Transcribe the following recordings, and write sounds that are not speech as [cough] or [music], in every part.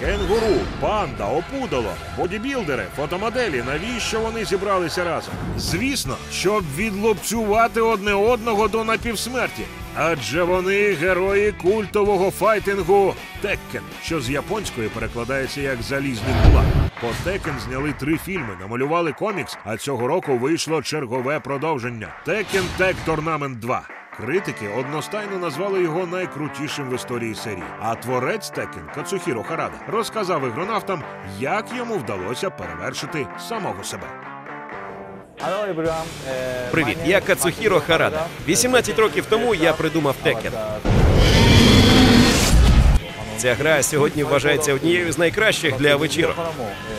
Кенгуру, панда, опудало, бодібілдери, фотомоделі. Навіщо вони зібралися разом? Звісно, щоб відлупцювати одне одного до напівсмерті. Адже вони герої культового файтингу Теккен, що з японської перекладається як залізний кулак. По Теккен зняли три фільми, намалювали комікс, а цього року вийшло чергове продовження Tekken Tag Tournament 2. Критики одностайно назвали його найкрутішим в історії серії. А творець Текен Кацухіро Харада розказав ігронавтам, як йому вдалося перевершити самого себе. Привіт, я Кацухіро Харада. 18 років тому я придумав Текен. Ця гра сьогодні вважається однією з найкращих для вечірок.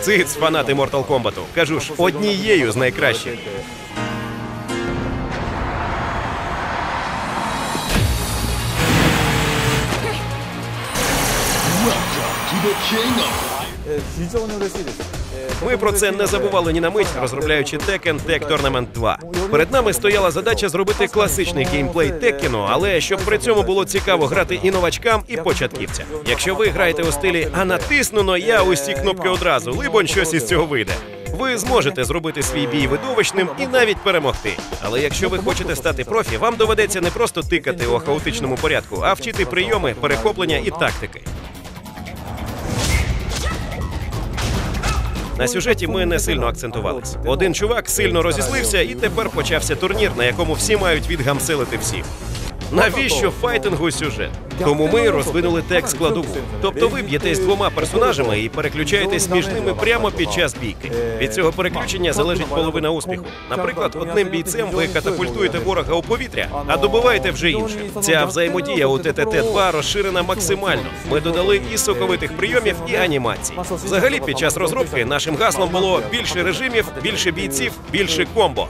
Циц, фанати Mortal Kombat. Кажу ж, однією з найкращих. Ми про це не забували ні на мить, розробляючи Tekken Tag Tournament 2. Перед нами стояла задача зробити класичний геймплей Теккену, але щоб при цьому було цікаво грати і новачкам, і початківцям. Якщо ви граєте у стилі а натиснуно я усі кнопки одразу, либонь щось із цього вийде. Ви зможете зробити свій бій видовищним і навіть перемогти. Але якщо ви хочете стати профі, вам доведеться не просто тикати у хаотичному порядку, а вчити прийоми, перехоплення і тактики. На сюжеті ми не сильно акцентувались. Один чувак сильно розізлився, і тепер почався турнір, на якому всі мають відгамселити всіх. Навіщо файтингу сюжет? Тому ми розвинули текст складову. Тобто ви б'єтесь двома персонажами і переключаєтесь між ними прямо під час бійки. Від цього переключення залежить половина успіху. Наприклад, одним бійцем ви катапультуєте ворога у повітря, а добиваєте вже іншим. Ця взаємодія у ТТТ-2 розширена максимально. Ми додали і соковитих прийомів, і анімацій. Взагалі, під час розробки нашим гаслом було більше режимів, більше бійців, більше комбо.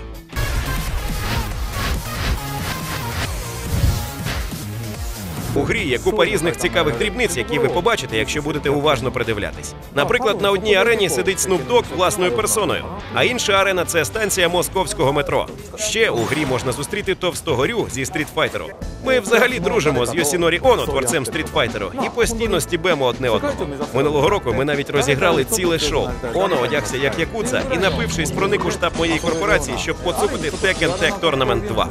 У грі є купа різних цікавих дрібниць, які ви побачите, якщо будете уважно придивлятись. Наприклад, на одній арені сидить Snoop власною персоною, а інша арена це станція московського метро. Ще у грі можна зустріти товстогорю зі стрітфайтеру. Ми взагалі дружимо з Йосінорі Оно, творцем стрітфайтеру, і постійно стібемо одне одного. Минулого року ми навіть розіграли ціле шоу. Оно одягся як якудза і, напившись, проник у штаб моєї корпорації, щоб поцупити Tekken Tag Tournament 2.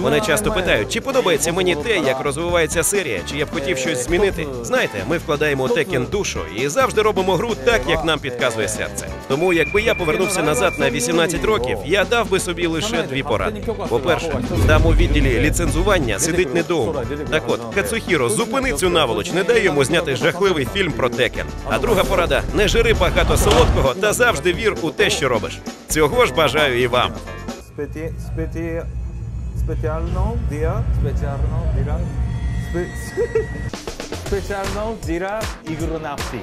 Вони часто питають, чи подобається мені те, як розвивається серія, чи я б хотів щось змінити. Знаєте, ми вкладаємо Tekken душу і завжди робимо гру так, як нам підказує серце. Тому, якби я повернувся назад на 18 років, я дав би собі лише дві поради. По-перше, там у відділі ліцензування сидить недоумок. Так от, Кацухіро, зупини цю наволоч, не дай йому зняти жахливий фільм про Текен. А друга порада: не жири багато солодкого та завжди вір у те, що робиш. Цього ж бажаю і вам. Specjalną dia, specjalną діра spe, [laughs] specjalną dia ігронавтів.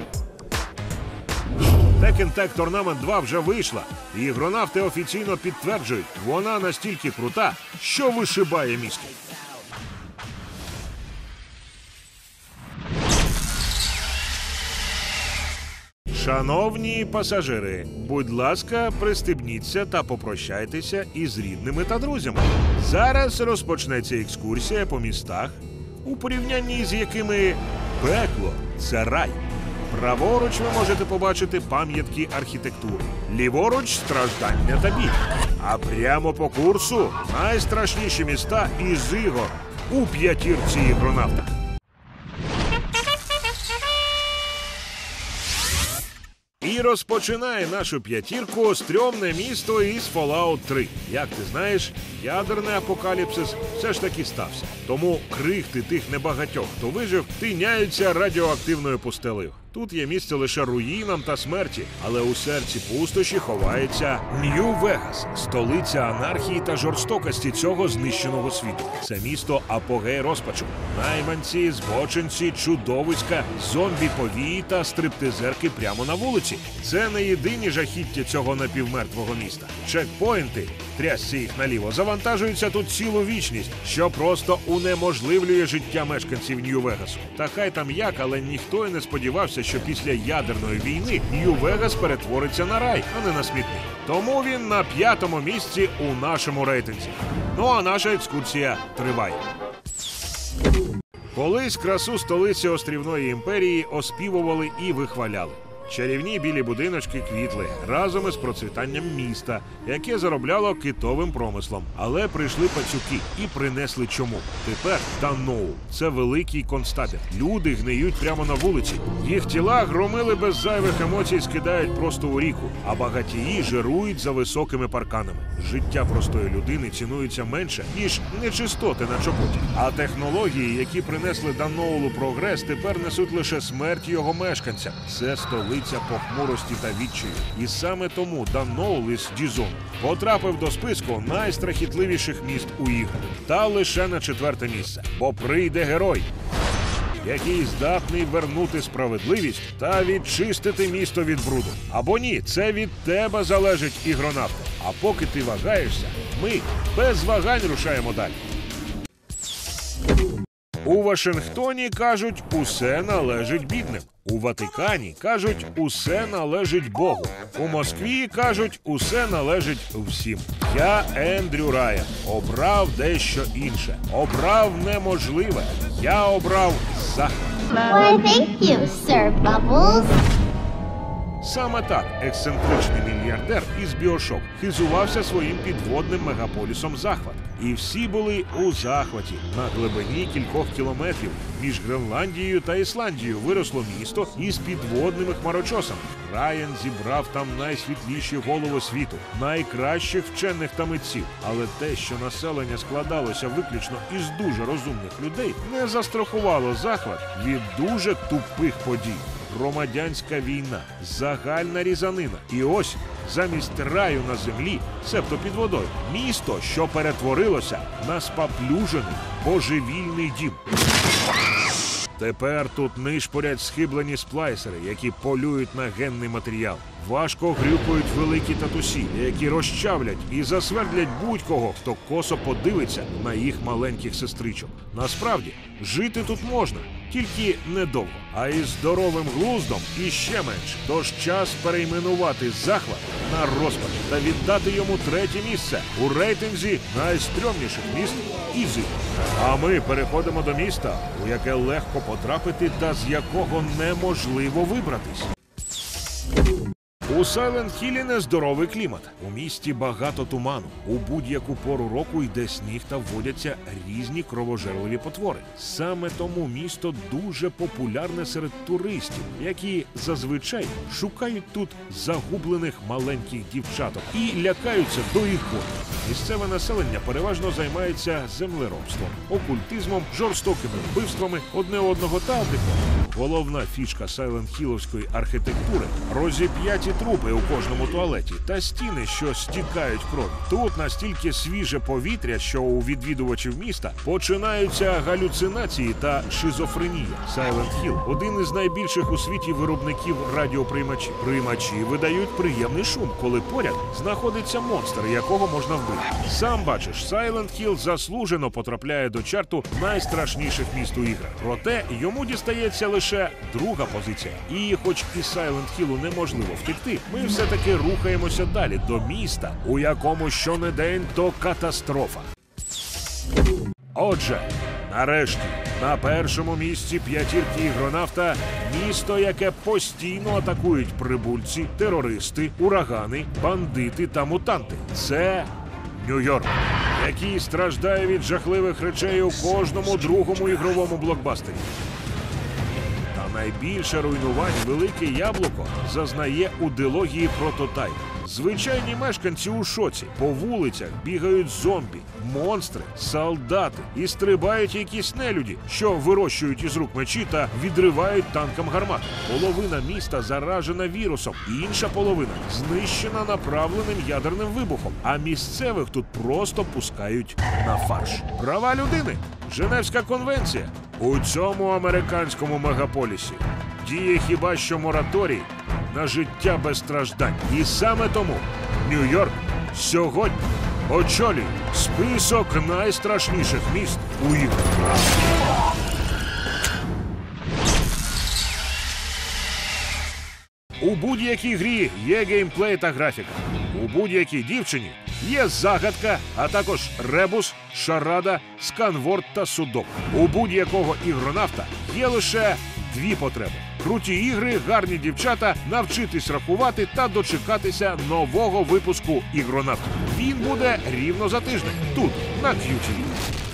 Tekken Tag Tournament 2 вже вийшла, і ігронавти офіційно підтверджують, вона настільки крута, що вишибає мізки. Шановні пасажири, будь ласка, пристебніться та попрощайтеся із рідними та друзями. Зараз розпочнеться екскурсія по містах, у порівнянні з якими пекло це рай. Праворуч ви можете побачити пам'ятки архітектури, ліворуч страждання та біль. А прямо по курсу найстрашніші міста із ігор у п'ятірці ігронавта. Розпочинає нашу п'ятірку стрьомне місто із Fallout 3. Як ти знаєш, ядерний апокаліпсис все ж таки стався. Тому крихти тих небагатьох, хто вижив, тиняються радіоактивною пустелею. Тут є місце лише руїнам та смерті, але у серці пустоші ховається Нью-Вегас, столиця анархії та жорстокості цього знищеного світу. Це місто апогей розпачу. Найманці, збочинці, чудовиська, зомбі повії та стриптизерки прямо на вулиці. Це не єдині жахіття цього напівмертвого міста. Чекпоінти, трясці їх наліво, завантажуються тут цілу вічність, що просто унеможливлює життя мешканців Нью-Вегасу. Та хай там як, але ніхто й не сподівався, що після ядерної війни Нью-Вегас перетвориться на рай, а не на смітник. Тому він на п'ятому місці у нашому рейтинзі. Ну а наша екскурсія триває. Колись красу столиці острівної імперії оспівували і вихваляли. Чарівні білі будиночки квітли разом із процвітанням міста, яке заробляло китовим промислом. Але прийшли пацюки і принесли чому. Тепер Даноу це великий концтабір. Люди гниють прямо на вулиці. Їх тіла громили без зайвих емоцій, скидають просто у ріку, а багатії жирують за високими парканами. Життя простої людини цінується менше ніж нечистоти на чоботі. А технології, які принесли Даноулу прогрес, тепер несуть лише смерть його мешканцям. Це столиця похмурості та відчаю. І саме тому із Дізон потрапив до списку найстрахітливіших міст у іграх. Та лише на четверте місце. Бо прийде герой, який здатний вернути справедливість та відчистити місто від бруду. Або ні, це від тебе залежить ігронавте. А поки ти вагаєшся, ми без вагань рушаємо далі. У Вашингтоні кажуть, усе належить бідним. У Ватикані кажуть, усе належить Богу. У Москві кажуть, усе належить всім. Я Ендрю Райан обрав дещо інше. Обрав неможливе. Я обрав захист. Well, thank you, Sir Bubbles. Саме так ексцентричний мільярдер із Біошок хизувався своїм підводним мегаполісом захват. І всі були у захваті. На глибині кількох кілометрів між Гренландією та Ісландією виросло місто із підводними хмарочосами. Райан зібрав там найсвітліші голови світу, найкращих вчених та митців. Але те, що населення складалося виключно із дуже розумних людей, не застрахувало захват від дуже тупих подій громадянська війна, загальна різанина. І ось замість раю на землі, себто під водою, місто, що перетворилося на спаплюжений божевільний дім. Тепер тут нишпорять схиблені сплайсери, які полюють на генний матеріал. Важко грюкають великі татусі, які розчавлять і засвердлять будь-кого, хто косо подивиться на їх маленьких сестричок. Насправді жити тут можна, тільки недовго, а із здоровим глуздом іще менше. Тож час перейменувати захват на розпад та віддати йому третє місце у рейтинзі найстрьомніших міст Ізі. А ми переходимо до міста, у яке легко потрапити та з якого неможливо вибратись. У Сайленд Хілі нездоровий клімат. У місті багато туману. У будь-яку пору року йде сніг та вводяться різні кровожерливі потвори. Саме тому місто дуже популярне серед туристів, які зазвичай шукають тут загублених маленьких дівчаток і лякаються до їх горя. Місцеве населення переважно займається землеробством, окультизмом, жорстокими вбивствами одне одного та диком. Головна фішка Сайленд-Хіловської архітектури розіп'яті трупи у кожному туалеті та стіни, що стікають кров. Тут настільки свіже повітря, що у відвідувачів міста починаються галюцинації та шизофренія. Сайленд Хіл один із найбільших у світі виробників радіоприймачів. Приймачі видають приємний шум, коли поряд знаходиться монстр, якого можна вбити. Сам бачиш, Сайленд Хіл заслужено потрапляє до чарту найстрашніших міст у іграх. Проте йому дістається лише друга позиція. І, хоч і Сайленд Хілу неможливо втекти, ми все-таки рухаємося далі до міста, у якому щонедень то катастрофа. Отже, нарешті, на першому місці п'ятірки ігронавта місто, яке постійно атакують прибульці, терористи, урагани, бандити та мутанти. Це Нью-Йорк, який страждає від жахливих речей у кожному другому ігровому блокбастері. Найбільше руйнувань велике яблуко зазнає у дилогії Прототайп. Звичайні мешканці у шоці. По вулицях бігають зомбі, монстри, солдати і стрибають якісь нелюді, що вирощують із рук мечі та відривають танкам гармат. Половина міста заражена вірусом, інша половина знищена направленим ядерним вибухом. А місцевих тут просто пускають на фарш. Права людини. Женевська конвенція. У цьому американському мегаполісі діє хіба що мораторій на життя без страждань. І саме тому Нью-Йорк сьогодні очолює список найстрашніших міст у іграх. У будь-якій грі є геймплей та графіка. У будь-якій дівчині Є загадка, а також ребус, шарада, сканворд та судок. У будь-якого ігронавта є лише дві потреби: круті ігри, гарні дівчата, навчитись рахувати та дочекатися нового випуску ігронавта. Він буде рівно за тиждень тут на QTV.